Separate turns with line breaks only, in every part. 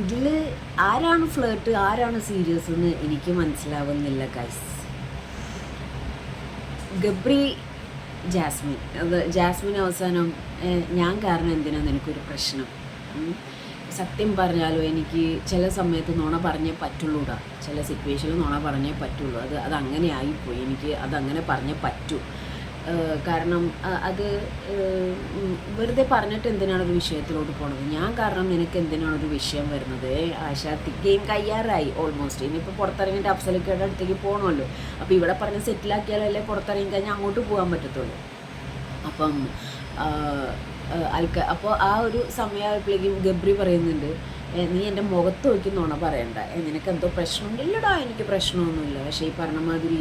ഇതിൽ ആരാണ് ഫ്ലേർട്ട് ആരാണ് സീരിയസ് എന്ന് എനിക്ക് മനസ്സിലാവുന്നില്ല ഗൈസ് ഗബ്രി ജാസ്മിൻ. അത് ജാസ്മിൻ അവസാനം ഞാൻ കാരണം എന്തിനാന്ന് എനിക്കൊരു പ്രശ്നം? സത്യം പറഞ്ഞാലോ എനിക്ക് ചില സമയത്ത് നുണ പറഞ്ഞേ പറ്റുള്ളൂടാ ചില സിറ്റുവേഷനിൽ നുണ പറഞ്ഞേ പറ്റുള്ളൂ. അത് അതങ്ങനെ ആയിപ്പോയി. എനിക്ക് അതങ്ങനെ പറഞ്ഞേ പറ്റൂ. കാരണം അത് വെറുതെ പറഞ്ഞിട്ട് എന്തിനാണ് ഒരു വിഷയത്തിലോട്ട് പോണത്? ഞാൻ കാരണം നിനക്ക് എന്തിനാണ് ഒരു വിഷയം വരുന്നത്? ആശാ ഗെയിം കയ്യാറായി ഓൾമോസ്റ്റ് ഇനിയിപ്പോൾ പുറത്തിറങ്ങിയിട്ട് അഫ്സലിക്കയുടെ അടുത്തേക്ക് പോകണമല്ലോ അപ്പോൾ ഇവിടെ പറഞ്ഞ് സെറ്റിലാക്കിയാലല്ലേ പുറത്തിറങ്ങി കഴിഞ്ഞാൽ അങ്ങോട്ട് പോകാൻ പറ്റത്തുള്ളൂ. അപ്പം ആ, അപ്പോൾ ആ ഒരു സമയമായപ്പോഴേക്കും ഗബ്രി പറയുന്നുണ്ട് "ഏ, നീ എന്റെ മുഖത്ത് നോക്കി നുണ പറയണ്ട. നിനക്ക് എന്തോ പ്രശ്നമുണ്ടല്ലടാ എനിക്ക് പ്രശ്നമൊന്നുമില്ല. പക്ഷേ ഈ പറഞ്ഞ മാതിരി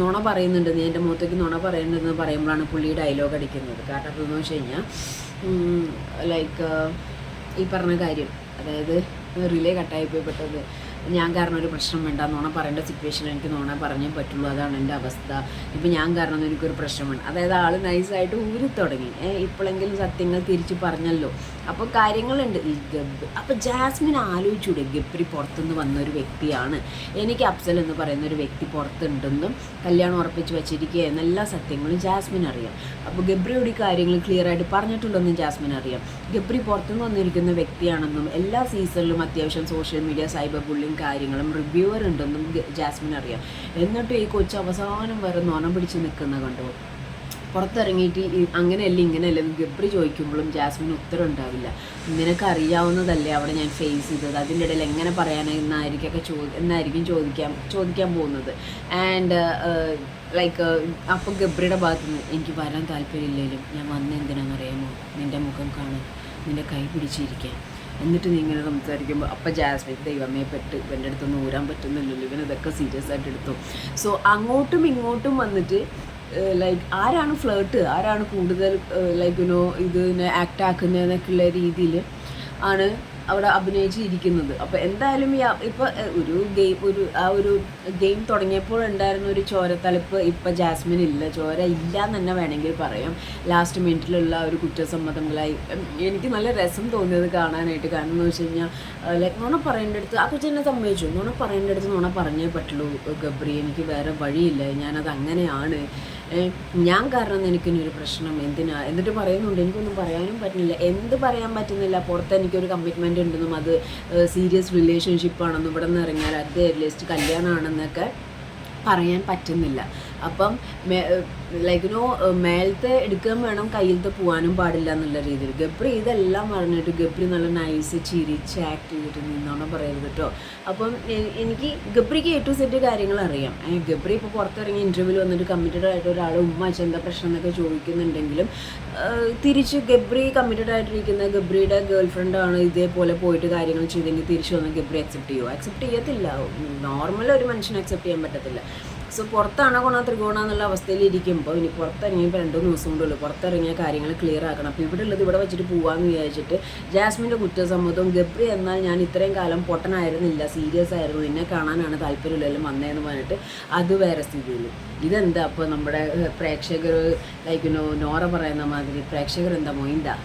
നുണ പറയുന്നുണ്ട്. നീ എന്റെ മുഖത്തേക്ക് നുണ പറയുന്നുണ്ടെന്ന് പറയുമ്പോഴാണ് പുള്ളി ഡയലോഗ് അടിക്കുന്നത്. കാരണം എന്താണെന്ന് വെച്ച് കഴിഞ്ഞാൽ ലൈക്ക് ഈ പറഞ്ഞ കാര്യം അതായത് റിലേ കട്ടായി പോയപ്പെട്ടത് ഞാൻ കാരണം ഒരു പ്രശ്നം വേണ്ട. നുണ പറയേണ്ട സിറ്റുവേഷൻ എനിക്ക് നുണ പറഞ്ഞേ പറ്റുള്ളൂ. അതാണ് എന്റെ അവസ്ഥ. ഇപ്പം ഞാൻ കാരണം എനിക്കൊരു പ്രശ്നം വേണം. അതായത് ആൾ നൈസായിട്ട് ഊരി തുടങ്ങി. ഇപ്പോഴെങ്കിലും സത്യങ്ങൾ തിരിച്ച് പറഞ്ഞല്ലോ. അപ്പോൾ കാര്യങ്ങളുണ്ട്. ഈ ഗബ് അപ്പോൾ ജാസ്മിൻ ആലോചിച്ചൂടെ ഗബ്രി പുറത്തുനിന്ന് വന്ന ഒരു വ്യക്തിയാണ്. എനിക്ക് അഫ്സൽ എന്ന് പറയുന്ന ഒരു വ്യക്തി പുറത്തുണ്ടെന്നും കല്യാണം ഉറപ്പിച്ച് വെച്ചിരിക്കുക എന്ന എല്ലാ സത്യങ്ങളും ജാസ്മിൻ അറിയാം. അപ്പോൾ ഗബ്രിയോട് കാര്യങ്ങൾ ക്ലിയർ ആയിട്ട് പറഞ്ഞിട്ടുണ്ടെന്നും ജാസ്മിൻ അറിയാം. ഗബ്രി പുറത്തുനിന്ന് വന്നിരിക്കുന്ന വ്യക്തിയാണെന്നും എല്ലാ സീസണിലും അത്യാവശ്യം സോഷ്യൽ മീഡിയ സൈബർ ബുള്ളിങ് കാര്യങ്ങളും റിവ്യൂവർ ഉണ്ടെന്നും ജാസ്മിൻ അറിയാം. എന്നിട്ടും ഈ കൊച്ചു അവസാനം വരെ നുണ പിടിച്ച് നിൽക്കുന്ന കണ്ടു? പുറത്തിറങ്ങിയിട്ട് അങ്ങനെയല്ല ഇങ്ങനെയല്ല ഗബ്രി ചോദിക്കുമ്പോഴും ജാസ്മിന് ഉത്തരം ഉണ്ടാവില്ല. നിനക്ക് അറിയാവുന്നതല്ലേ അവിടെ ഞാൻ ഫേസ് ചെയ്തത്? അതിന്റെ ഇടയിൽ എങ്ങനെ പറയാനെന്നായിരിക്കൊക്കെ ചോ എന്നായിരിക്കും ചോദിക്കാൻ ചോദിക്കാൻ പോകുന്നത്. ആൻഡ് ലൈക്ക് അപ്പോൾ ഗബ്രിയുടെ ഭാഗത്തു നിന്ന് എനിക്ക് വരാൻ താല്പര്യമില്ലെങ്കിലും ഞാൻ വന്ന എന്തിനാണെന്നറിയാമോ? നിന്റെ മുഖം കാണും നിന്റെ കൈ പിടിച്ചിരിക്കാൻ. എന്നിട്ട് നീ ഇങ്ങനെ സംസാരിക്കുമ്പോൾ അപ്പം ജാസ്മിൻ ദൈവമേ പെട്ട് ഇവന്റെ അടുത്തൊന്നും ഊരാൻ പറ്റുന്നില്ലല്ലോ. ഇവൻ ഇതൊക്കെ സീരിയസ് ആയിട്ട് എടുത്തു. സോ അങ്ങോട്ടും ഇങ്ങോട്ടും വന്നിട്ട് ലൈക്ക് ആരാണ് ഫ്ലേർട്ട് ആരാണ് കൂടുതൽ ലൈക്ക് യുനോ ഇതിനെ ആക്ട് ആക്കുന്നതെന്നൊക്കെയുള്ള രീതിയിൽ ആണ് അവിടെ അഭിനയിച്ചിരിക്കുന്നത് അപ്പോൾ എന്തായാലും ഈ ഇപ്പോൾ ഒരു ഗെയിം ഒരു ആ ഒരു ഗെയിം തുടങ്ങിയപ്പോൾ ഉണ്ടായിരുന്ന ഒരു ചോരത്തലപ്പ് ഇപ്പം ജാസ്മിൻ ഇല്ല. ചോര ഇല്ല എന്ന് തന്നെ വേണമെങ്കിൽ പറയാം. ലാസ്റ്റ് മിനിറ്റിലുള്ള ഒരു കുറ്റസമ്മതങ്ങളായി. എനിക്ക് നല്ല രസം തോന്നിയത് കാണാനായിട്ട്. കാരണം എന്ന് വെച്ച് കഴിഞ്ഞാൽ ലൈക്ക് നോണ പറയേണ്ട അടുത്ത് ആ കൊച്ചെന്നെ സമ്മതിച്ചു. നോണ പറയേണ്ട അടുത്ത് നോണ പറഞ്ഞേ പറ്റുള്ളൂ ഗബ്രി. എനിക്ക് വേറെ വഴിയില്ല. ഞാനത് അങ്ങനെയാണ് ഞാൻ കാരണം എനിക്കിനി ഒരു പ്രശ്നം. എന്തിനാ? എന്നിട്ട് പറയുന്നുണ്ട് എനിക്കൊന്നും പറയാനും പറ്റുന്നില്ല. എന്ത് പറയാൻ പറ്റുന്നില്ല? പുറത്ത് എനിക്കൊരു കമ്മിറ്റ്മെന്റ് ഉണ്ടെന്നും അത് സീരിയസ് റിലേഷൻഷിപ്പാണെന്നും ഇവിടെ നിന്ന് ഇറങ്ങിയാൽ അത് അറ്റ്ലീസ്റ്റ് കല്യാണമാണെന്നൊക്കെ പറയാൻ പറ്റുന്നില്ല. അപ്പം ലൈക്ക് നോ മേലത്തെ എടുക്കാൻ വേണം കയ്യിലത്തെ പോകാനും പാടില്ല എന്നുള്ള രീതിയിൽ. ഗബ്രി ഇതെല്ലാം പറഞ്ഞിട്ട് ഗബ്രി നല്ല നൈസ് ചിരിച്ച് ആക്ട് ചെയ്തിട്ട് നിന്നോണം പറയരുത് കേട്ടോ അപ്പം എനിക്ക് ഗബ്രിക്ക് എ ടു സെറ്റ് കാര്യങ്ങൾ അറിയാം. ഗബ്രി ഇപ്പോൾ പുറത്തിറങ്ങി ഇന്റർവ്യൂവിൽ വന്നിട്ട് കമ്മിറ്റഡ് ആയിട്ട് ഒരാൾ ഉമ്മ എന്താ പ്രശ്നം എന്നൊക്കെ ചോദിക്കുന്നുണ്ടെങ്കിലും തിരിച്ച് ഗബ്രി കമ്മിറ്റഡ് ആയിട്ടിരിക്കുന്ന ഗബ്രിയുടെ ഗേൾ ഫ്രണ്ടാണ് ഇതേപോലെ പോയിട്ട് കാര്യങ്ങൾ ചെയ്തെങ്കിൽ തിരിച്ചു വന്ന് ഗബ്രി അക്സെപ്റ്റ് ചെയ്യുമോ അക്സെപ്റ്റ് ചെയ്യത്തില്ല. നോർമൽ ഒരു മനുഷ്യനെ അക്സെപ്റ്റ് ചെയ്യാൻ പറ്റത്തില്ല. സോ പുറത്താണ് ഗുണ ത്രികോണ എന്നുള്ള അവസ്ഥയിൽ ഇരിക്കുമ്പോൾ ഇനി പുറത്തിറങ്ങിയപ്പോൾ രണ്ട് ദിവസം കൊണ്ടുള്ളൂ പുറത്തിറങ്ങിയ കാര്യങ്ങൾ ക്ലിയർ ആക്കണം. അപ്പോൾ ഇവിടെ ഉള്ളത് ഇവിടെ വെച്ചിട്ട് പോകാമെന്ന് വിചാരിച്ചിട്ട് ജാസ്മിന്റെ കുറ്റസമ്മതവും ഗബ്രി എന്നാൽ ഞാൻ ഇത്രയും കാലം പൊട്ടനായിരുന്നില്ല സീരിയസ് ആയിരുന്നു. എന്നെ കാണാനാണ് താല്പര്യമില്ലെല്ലാം വന്നതെന്ന് പറഞ്ഞിട്ട് അത് വേറെ സ്ഥിതിയിൽ. ഇതെന്താ? അപ്പോൾ നമ്മുടെ പ്രേക്ഷകർ ലൈക്ക് നോറ പറയുന്ന മാതിരി പ്രേക്ഷകർ എന്താ? മൊയിന്താ?